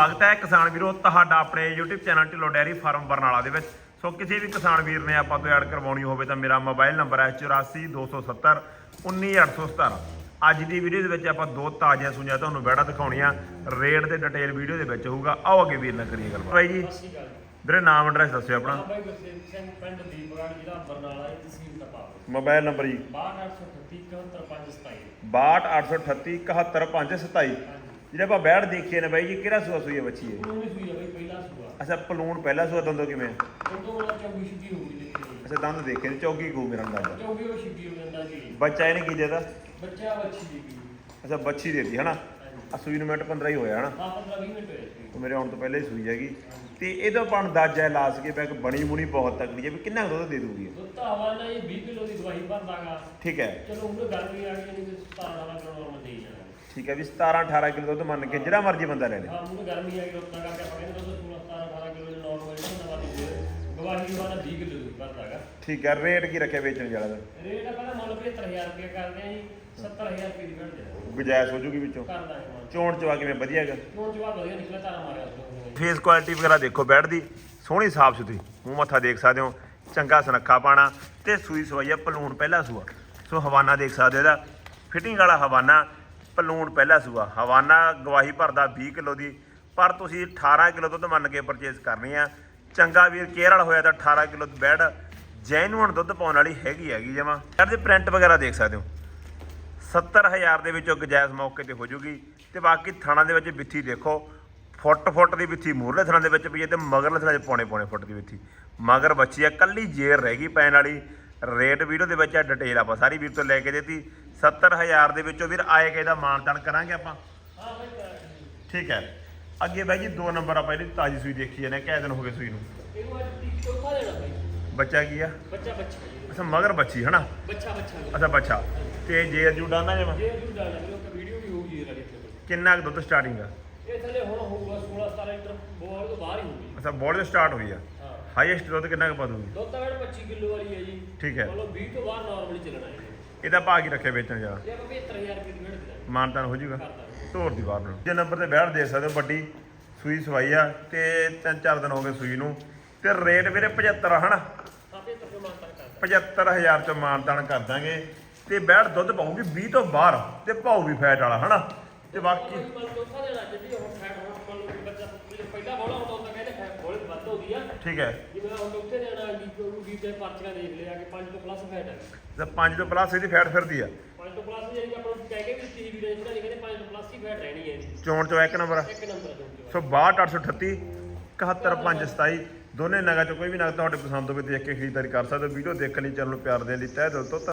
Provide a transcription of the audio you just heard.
ਸਵਾਗਤ ਹੈ ਕਿਸਾਨ ਵੀਰੋ ਤੁਹਾਡਾ ਆਪਣੇ YouTube channel Dhillon dairy farm Barnala ਦੇ ਵਿੱਚ। ਸੋ ਕਿਸੇ ਵੀ ਕਿਸਾਨ ਵੀਰ ਨੇ ਆਪਾਂ ਤੋਂ ਐਡ ਕਰਵਾਉਣੀ ਹੋਵੇ ਤਾਂ ਮੇਰਾ ਮੋਬਾਈਲ ਨੰਬਰ ਹੈ 8427 19817 ਅੱਜ ਦੀ ਵੀਡੀਓ ਦੇ ਵਿੱਚ ਆਪਾਂ ਦੋ ਤਾਜ਼ੀਆਂ ਸੁਣੀਆਂ ਤੁਹਾਨੂੰ ਬੈੜਾ ਦਿਖਾਉਣੀਆਂ। ਰੇਟ ਤੇ ਡਿਟੇਲ ਵੀਡੀਓ ਦੇ ਵਿੱਚ ਹੋਊਗਾ। ਆਓ ਅੱਗੇ ਵੀਰ ਨਾਲ ਕਰੀਏ ਗੱਲ ਬਾਈ ਜੀ ਵੀਰੇ ਨਾਮ ਐਡਰੈਸ ਦੱਸਿਓ ਆਪਣਾ। ਬਾਈ ਗੁਰਸੇਵ ਸਿੰਘ ਪਿੰਡ ਦੀਪਗੜ੍ਹ ਜ਼ਿਲ੍ਹਾ ਬਰਨਾਲਾ ਜੀ, ਤਹਿਸੀਲ ਤਪਾਵਰ ਮੋਬਾਈਲ ਨੰਬਰ ਜੀ। 6283375527 6288371527 ਜਿਹੜੇ ਆਪਾਂ ਬੈੜ ਦੇਖੀਏ ਨੇ ਬਾਈ ਜੀ ਕਿਹੜਾ ਸੂਆ ਸੂਈ ਹੈ ਬੱਚੀ ਹੈ ਉਹਨੇ ਸੂਈ ਆ ਬਾਈ ਪਹਿਲਾ ਸੂਆ। ਅੱਛਾ ਪਲੂਣ ਪਹਿਲਾ ਸੂਆ ਦੰਦੋ ਕਿਵੇਂ? ਉਦੋਂ ਵਾਲਾ ਚੌਗੀ ਛਿੱਕੀ ਹੋ ਗਈ ਦੇਖੀ ਅੱਛਾ ਦੰਦ ਦੇਖੇ ਨੇ ਚੌਗੀ ਗੂ ਮੇਰਾ ਅੰਦਾਜ਼ਾ। ਚੌਗੀ ਉਹ ਛਿੱਕੀ ਹੋ ਜਾਂਦਾ ਜੀ ਬੱਚਾ ਇਹਨੇ ਕੀ ਦੇਦਾ ਬੱਚਾ ਬੱਚੀ ਦੀ ਗਈ ਅੱਛਾ ਬੱਚੀ ਦੇਤੀ ਹਨਾ? ਆ ਸੂਈ ਨੂੰ ਮਿੰਟ 15 ਹੀ ਹੋਇਆ ਹਨਾ? ਹਾਂ 15 20 ਮਿੰਟ ਹੋਏ ਸੀ। ਉਹ ਮੇਰੇ ਆਉਣ ਤੋਂ ਪਹਿਲੇ ਹੀ ਸੂਈ ਹੈਗੀ। ਤੇ ਇਹਦਾ ਬਣ ਦਾਜਾ ਲਾ ਸਕੇ ਬੈਕ ਬਣੀ ਮੁਣੀ ਬਹੁਤ ਤਕੜੀ ਹੈ ਵੀ ਕਿੰਨਾ ਕੁ ਦੁੱਧ ਦੇ ਦੂਗੀ ਇਹ? ਦੁੱਧ ਹਵਾ ਨਾਲ ਇਹ 20 ਕਿਲੋ ਦੀ ਦਵਾਈ ਭਰਦਾਗਾ ਠੀਕ ਹੈ। ਚਲੋ ਉਹਨੂੰ ਗਰਮੀ ਆ ਗਈ ਨਹੀਂ ਤੇ 17 ਵਾਲਾ ਕਿਲੋ ਮੈਂ ਦੇ ਜਾਣਾ। ਠੀਕ ਹੈ ਵੀ 17 18 ਕਿਲੋ ਦੁੱਧ ਮੰਨ ਕੇ ਜਿਹੜਾ ਮਰਜ਼ੀ ਬੰਦਾ ਲੈ ਲੇ। ਹਾਂ ਉਹਨੂੰ ਗਰਮੀ ਆ ਗਈ ਰੋਕਣਾ ਕਰਕੇ ਆਪਾਂ ਕਹਿੰਦੇ ਦੁੱਧ 16 17 18 ਕਿਲੋ ਦੇ ਨਾਰਮਲ ਜਿਹੜਾ ਨਵਾਂ ਦੇ ਗਵਾਹੀ ਵਾਲਾ 20 ਕਿਲੋ ਦੀ ਭਰਦਾਗਾ ਠੀਕ ਹੈ ਰੇਟ ਕੀ ਰੱਖਿਆ ਵੇਚਣ ਵਾਲਾ ਦਾ? ਰੇਟ ਆਪਾਂ ਤਾਂ ਮੁੱਲ 75000 ਰੁਪਏ ਕਰਦੇ ਆ ਜੀ 70000 ਰੁਪਏ ਦੀ ਘੜ ਦੇ ਗੁਜਾਇਸ਼ ਹੋ ਜੂਗੀ ਵਿੱਚੋਂ। ਚੋਣ ਚਵਾ ਕਿਵੇਂ ਵਧੀਆ ਹੈਗਾ? ਹੁਣ ਜਵਾਬ ਵਧੀਆ ਨਿਕਲਿਆ ਤਾਰਾ ਮਾਰਿਆ ਫੇਸ ਕੁਆਲਿਟੀ ਵਗੈਰਾ ਦੇਖੋ ਬੈਡ ਦੀ ਸੋਹਣੀ ਸਾਫ਼ ਸੁਥਰੀ। ਮੂੰਹ ਮੱਥਾ ਦੇਖ ਸਕਦੇ ਹੋ। ਚੰਗਾ ਸੁਨੱਖਾ ਪਾਣਾ ਤੇ ਸੂਈ ਸਵਾਈ ਆ ਪਲੂਣ ਪਹਿਲਾ ਸੂਆ। ਸੋ ਹਵਾਨਾ ਦੇਖ ਸਕਦੇ ਹੋ ਇਹਦਾ। ਫਿਟਿੰਗ ਵਾਲਾ ਹਵਾਨਾ ਪਲੂਣ ਪਹਿਲਾ ਸੂਆ। ਹਵਾਨਾ ਗਵਾਹੀ ਭਰਦਾ 20 ਕਿਲੋ ਦੀ, ਪਰ ਤੁਸੀਂ 18 ਕਿਲੋ ਦੁੱਧ ਮੰਨ ਕੇ ਪਰਚੇਸ ਕਰਨੀ ਆ। ਚੰਗਾ ਵੀਰ, ਕੇਅਰ ਵਾਲਾ ਹੋਇਆ ਤਾਂ 18 ਕਿਲੋ ਬੈਡ ਜੈਨੂਅਨ ਦੁੱਧ ਪਾਉਣ ਵਾਲੀ ਹੈਗੀ ਹੈਗੀ ਜਮਾ। ਇਹਦੇ ਪ੍ਰਿੰਟ ਵਗੈਰਾ ਦੇਖ ਸਕਦੇ ਹੋ। 70000 ਦੇ ਵਿੱਚੋਂ ਗੁਜਾਇਸ਼ ਮੌਕੇ ਤੇ ਹੋ ਜੂਗੀ। ਤੇ ਬਾਕੀ ਥਾਣਾ ਦੇ ਵਿੱਚ ਬਿੱਥੀ ਦੇਖੋ। ਫੁੱਟ ਫੁੱਟ ਦੀ ਬਿੱਥੀ ਮੂਹਰਲੇ ਥਾਣਾ ਦੇ ਵਿੱਚ ਪਈ ਹੈ ਤੇ ਮਗਰਲੇ ਥਾਣਾ 'ਚ ਪੌਣੇ ਪੌਣੇ ਫੁੱਟ ਦੀ ਬਿੱਥੀ ਮਗਰ ਬੱਚੀ ਆ, ਕੱਲੀ ਜੇਰ ਰਹਿ ਗਈ ਪੈਣ ਵਾਲੀ। ਰੇਟ ਵੀਡੀਓ ਦੇ ਵਿੱਚ ਆ ਡਿਟੇਲ ਆਪਾਂ ਸਾਰੀ ਵੀਰ ਤੋਂ ਲੈ ਕੇ ਦਿੱਤੀ। 70000 ਦੇ ਵਿੱਚੋਂ ਵੀਰ ਆਏ ਕੇ ਦਾ ਮਾਨਤਨ ਕਰਾਂਗੇ ਆਪਾਂ। ਹਾਂ ਬਈ। ਠੀਕ ਹੈ। ਅੱਗੇ ਬਾਈ ਜੀ ਦੋ ਨੰਬਰ ਆਪਾਂ ਇਹਦੀ ਤਾਜੀ ਸੂਈ ਦੇਖੀ ਜਾਂਦੇ ਕਿਹ ਦਿਨ ਹੋ ਗਏ ਸੂਈ ਨੂੰ? ਇਹਨੂੰ ਅੱਜ ਤੀ ਚੌਥਾ ਦੇਣਾ ਬਾਈ ਬੱਚਾ ਕੀ ਆ? ਬੱਚਾ ਬੱਚਾ। ਅੱਛਾ ਮਗਰ ਬੱਚੀ ਹਨਾ? ਬੱਚਾ ਬੱਚਾ ਅੱਛਾ ਬੱਚਾ। ਤੇ ਜੂ ਡਾਨਾ ਜਮਾ? ਜੇ ਜੂ ਡਾਲਾ ਜੀ ਉਹ ਵੀਡੀਓ ਵੀ ਹੋਊਗੀ ਇਹਦਾ ਇੱਥੇ ਕਿੰਨਾ ਕੁ ਦੁੱਧ ਸਟਾਰਟਿੰਗ ਆ? ਇਹ ਥੱਲੇ ਹੁਣ ਹੋਊਗਾ 16 17 ਲੀਟਰ ਬੋਲ ਤੋਂ ਬਾਹਰ ਹੀ ਹੋਊਗੀ। ਅੱਛਾ ਬੋਲ ਦੇ ਸਟਾਰਟ ਹੋਈ ਆ। ਹਾਈਐਸਟ ਦੁੱਧ ਕਿੰਨਾ ਕੁ ਪਾ ਦੂਗੀ? ਦੁੱਧ ਤਾਂ 25 ਕਿਲੋ ਵਾਲੀ ਹੈ ਜੀ। ਠੀਕ ਹੈ। ਮਤਲਬ 20 ਤੋਂ ਬਾਹਰ ਨਾਰਮਲੀ ਚੱਲਣਾ ਹੈ। ਇਹਦਾ ਭਾਅ ਕੀ ਰੱਖਿਆ ਵੇਚਣ ਜਾ? ਇਹ ਆਪਾਂ 75000 ਰੁਪਏ ਦੀ ਮਿਹਨਤ ਕਰਾਂਗੇ। ਮਾਨਤਾਨ ਹੋ ਜਾਊਗਾ। ਕਰਦਾ ਢੋਰ ਦੀ ਬਾਹਰ ਨੂੰ। ਜੇ ਨੰਬਰ ਤੇ ਬੈਠ ਦੇ ਸਕਦੇ ਹੋ ਵੱਡੀ ਸੂਈ ਸਵਾਈ ਆ ਤੇ ਤਿੰਨ ਚਾਰ ਦਿਨ ਹੋ ਗਏ ਸੂਈ ਨੂੰ। ਤੇ ਰੇਟ ਵੀਰੇ 75 ਆ ਹਨਾ? ਆਪੇ ਤਰਫੋਂ ਮਾਨਤਾ ਕਰਦਾ 75000 ਚ ਮਾਨਤਾਨ ਕਰ ਦਾਂਗੇ। ਤੇ ਬੈਠ ਦੁੱਧ ਪਾਉਗੀ 20 ਤੋਂ ਬਾਹਰ ਤੇ ਭਾਉ ਵੀ ਫੈਟ ਵਾਲਾ ਹਨਾ? ਤੇ ਬਾਕੀ ਮਨ ਚੌਥਾ ਦੇਣਾ ਜਿੱਦੀ ਹੁਣ ਫੈਟ ਹੁਣ ਮੰਨ ਲਓ ਕਿ ਬੱਚਾ ਪਹਿਲਾਂ ਬੋਲਾ ਹੁੰਦਾ ਹੁੰਦਾ ਕਹਿੰਦੇ ਫੈਟ ਬੋਲੇ ਵੱਧ ਹੋ ਗਈ ਆ? ਠੀਕ ਹੈ। ਜਿਵੇਂ ਹੁਣ ਉੱਥੇ ਦੇਣਾ ਡੀ ਨੂੰ ਡੀ ਤੇ ਪਰਚੀਆਂ ਦੇਖ ਲਿਆ ਕਿ 5 ਤੋਂ ਪਲੱਸ ਫੈਟ ਹੈ। ਤੇ 5 ਤੋਂ ਪਲੱਸ ਇਹਦੀ ਫੈਟ ਫਿਰਦੀ ਆ। 5 ਤੋਂ ਪਲੱਸ ਜਿਹੜੀ ਆਪਾਂ ਨੂੰ ਕਹਿ ਕੇ ਵੀ ਦਿੱਤੀ ਸੀ ਵੀਡੀਓ ਜਿਹੜਾ ਕਹਿੰਦੇ 5 ਤੋਂ ਪਲੱਸ ਹੀ ਫੈਟ ਰਹਿਣੀ ਹੈ ਚੋਣ ਚੋਂ ਇੱਕ ਨੰਬਰ ਇੱਕ ਨੰਬਰ ਦੇ ਸੋ 62838 71527 ਦੋਨੇ ਨਗਾਂ ਚੋਂ ਕੋਈ ਵੀ ਨਗ ਤੁਹਾਡੇ ਪਸੰਦ ਹੋਵੇ ਦੇਖ ਕੇ ਖਰੀਦਦਾਰੀ ਕਰ ਸਕਦੇ ਹੋ। ਵੀਡੀਓ ਦੇਖਣ ਲਈ ਚੈਨਲ ਨੂੰ ਪਿਆਰ ਦੇਣ ਲਈ ਤਹਿ ਦਿਲ ਤੋਂ।